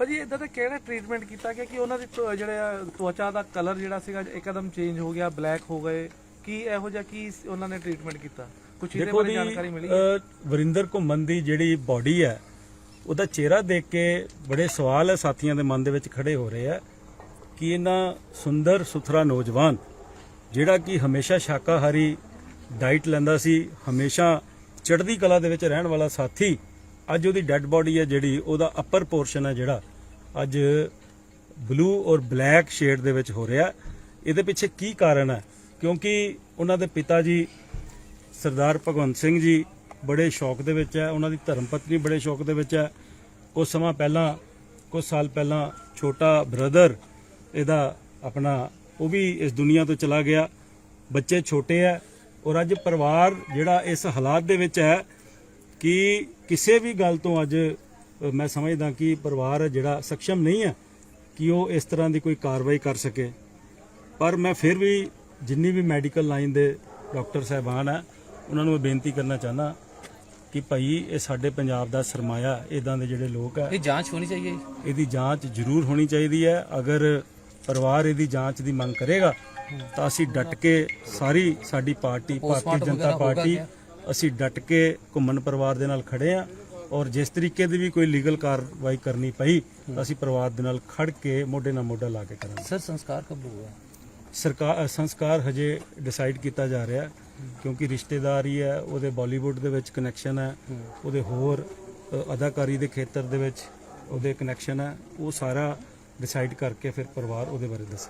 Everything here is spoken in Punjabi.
ਭਾਜੀ ਇਦਾਂ ਦਾ ਕਿਹੜਾ ਟ੍ਰੀਟਮੈਂਟ ਕੀਤਾ ਗਿਆ ਕਿ ਉਹਨਾਂ ਦੀ ਤ- ਜਿਹੜਾ ਤਵਚਾ ਦਾ ਕਲਰ ਜਿਹੜਾ ਸੀਗਾ ਇੱਕਦਮ ਚੇਂਜ ਹੋ ਗਿਆ ਬਲੈਕ ਹੋ ਗਏ? ਕੀ ਇਹੋ ਜਿਹਾ ਕੀ ਸ- ਉਹਨਾਂ ਨੇ ਟ੍ਰੀਟਮੈਂਟ ਕੀਤਾ? ਕੁਝ ਇਹਦੇ ਦੇਖੋ ਬਾਰੇ ਜਾਣਕਾਰੀ ਮਿਲੀ? ਅ, ਵਰਿੰਦਰ ਘੁੰਮਣ ਦੀ ਜਿਹੜੀ ਬਾਡੀ ਹੈ ਉਹਦਾ ਚਿਹਰਾ ਦੇਖ ਕੇ ਬੜੇ ਸਵਾਲ ਹੈ ਸਾਥੀਆਂ ਦੇ ਮਨ ਦੇ ਵਿੱਚ ਖੜੇ ਹੋ ਰਹੇ ਆ ਕਿ ਇਹਨਾਂ ਸੁੰਦਰ ਸੁਥਰਾ ਨੌਜਵਾਨ ਜਿਹੜਾ ਕਿ ਹਮੇਸ਼ਾ ਸ਼ਾਕਾਹਾਰੀ ਡਾਈਟ ਲੈਂਦਾ ਸੀ ਹਮੇਸ਼ਾ ਚੜ੍ਹਦੀ ਕਲਾ ਦੇ ਵਿੱਚ ਰਹਿਣ ਵਾਲਾ ਸਾਥੀ ਅੱਜ ਉਹਦੀ ਡੈੱਡ ਬਾਡੀ ਹੈ ਜਿਹੜੀ ਉਹਦਾ ਅਪਰ ਪੋਰਸ਼ਨ ਹੈ ਜਿਹੜਾ। ਅੱਜ ਬਲੂ ਔਰ ਬਲੈਕ ਸ਼ੇਡ ਦੇ ਵਿੱਚ ਹੋ ਰਿਹਾ। ਇਹਦੇ ਪਿੱਛੇ ਕੀ ਕਾਰਨ ਹੈ? ਕਿਉਂਕਿ ਉਹਨਾਂ ਦੇ ਪਿਤਾ ਜੀ ਸਰਦਾਰ ਭਗਵੰਤ ਸਿੰਘ ਜੀ ਬੜੇ ਸ਼ੌਕ ਦੇ ਵਿੱਚ ਹੈ, ਉਹਨਾਂ ਦੀ ਧਰਮ ਪਤਨੀ ਬੜੇ ਸ਼ੌਕ ਦੇ ਵਿੱਚ ਹੈ। ਕੁਝ ਸਮਾਂ ਪਹਿਲਾਂ ਕੁਝ ਸਾਲ ਪਹਿਲਾਂ ਛੋਟਾ ਬ੍ਰਦਰ ਇਹਦਾ ਆਪਣਾ, ਉਹ ਵੀ ਇਸ ਦੁਨੀਆ ਤੋਂ ਚਲਾ ਗਿਆ। ਬੱਚੇ ਛੋਟੇ ਹੈ ਔਰ ਅੱਜ ਪਰਿਵਾਰ ਜਿਹੜਾ ਇਸ ਹਾਲਾਤ ਦੇ ਵਿੱਚ ਹੈ ਕਿ ਕਿਸੇ ਵੀ ਗੱਲ ਤੋਂ ਅੱਜ ਮੈਂ ਸਮਝਦਾ ਕਿ ਪਰਿਵਾਰ ਜਿਹੜਾ ਸક્ષਮ ਨਹੀਂ ਹੈ ਕਿ ਉਹ ਇਸ ਤਰ੍ਹਾਂ ਦੀ ਕੋਈ ਕਾਰਵਾਈ ਕਰ ਸਕੇ। ਪਰ ਮੈਂ ਫਿਰ ਵੀ ਜਿੰਨੀ ਵੀ ਮੈਡੀਕਲ ਲਾਈਨ ਦੇ ਡਾਕਟਰ ਸਾਹਿਬਾਨ ਆ ਉਹਨਾਂ ਨੂੰ ਬੇਨਤੀ ਕਰਨਾ ਚਾਹਨਾ ਕਿ ਭਾਈ ਇਹ ਸਾਡੇ ਪੰਜਾਬ ਦਾ ਸਰਮਾਇਆ ਇਦਾਂ ਦੇ ਜਿਹੜੇ ਲੋਕ ਆ ਇਹ ਜਾਂਚ ਹੋਣੀ ਚਾਹੀਏ ਇਹਦੀ ਜਾਂਚ ਜ਼ਰੂਰ ਹੋਣੀ ਚਾਹੀਦੀ ਹੈ। ਅਗਰ ਪਰਿਵਾਰ ਇਹਦੀ ਜਾਂਚ ਦੀ ਮੰਗ ਕਰੇਗਾ ਤਾਂ ਅਸੀਂ ਡਟ ਕੇ ਸਾਰੀ ਸਾਡੀ ਪਾਰਟੀ ਭਾਰਤੀ ਜਨਤਾ ਪਾਰਟੀ? ਅਸੀਂ ਡਟ ਕੇ ਘੁੰਮਣ ਪਰਿਵਾਰ ਦੇ ਨਾਲ ਖੜੇ ਆ ਔਰ ਜਿਸ ਤਰੀਕੇ ਦੀ ਵੀ ਕੋਈ ਲੀਗਲ ਕਾਰਵਾਈ ਕਰਨੀ ਪਈ ਅਸੀਂ ਪਰਿਵਾਰ ਦੇ ਨਾਲ ਖੜ ਕੇ ਮੋਢੇ ਨਾਲ ਮੋਢਾ ਲਾ ਕੇ ਕਰਾਂਗੇ। ਸਰ ਸੰਸਕਾਰ ਕਬ ਹੋਊਗਾ ਸਰਕਾਰ ਸੰਸਕਾਰ ਹਜੇ ਡਿਸਾਈਡ ਕੀਤਾ ਜਾ ਰਿਹਾ ਕਿਉਂਕਿ ਰਿਸ਼ਤੇਦਾਰ ਹੀ ਹੈ ਉਹਦੇ ਬਾਲੀਵੁੱਡ ਦੇ ਵਿੱਚ ਕਨੈਕਸ਼ਨ ਹੈ ਉਹਦੇ ਹੋਰ ਅਦਾਕਾਰੀ ਦੇ ਖੇਤਰ ਦੇ ਵਿੱਚ ਉਹਦੇ ਕਨੈਕਸ਼ਨ ਹੈ ਉਹ ਸਾਰਾ ਡਿਸਾਈਡ ਕਰਕੇ ਫਿਰ ਪਰਿਵਾਰ ਉਹਦੇ ਬਾਰੇ ਦੱਸੇ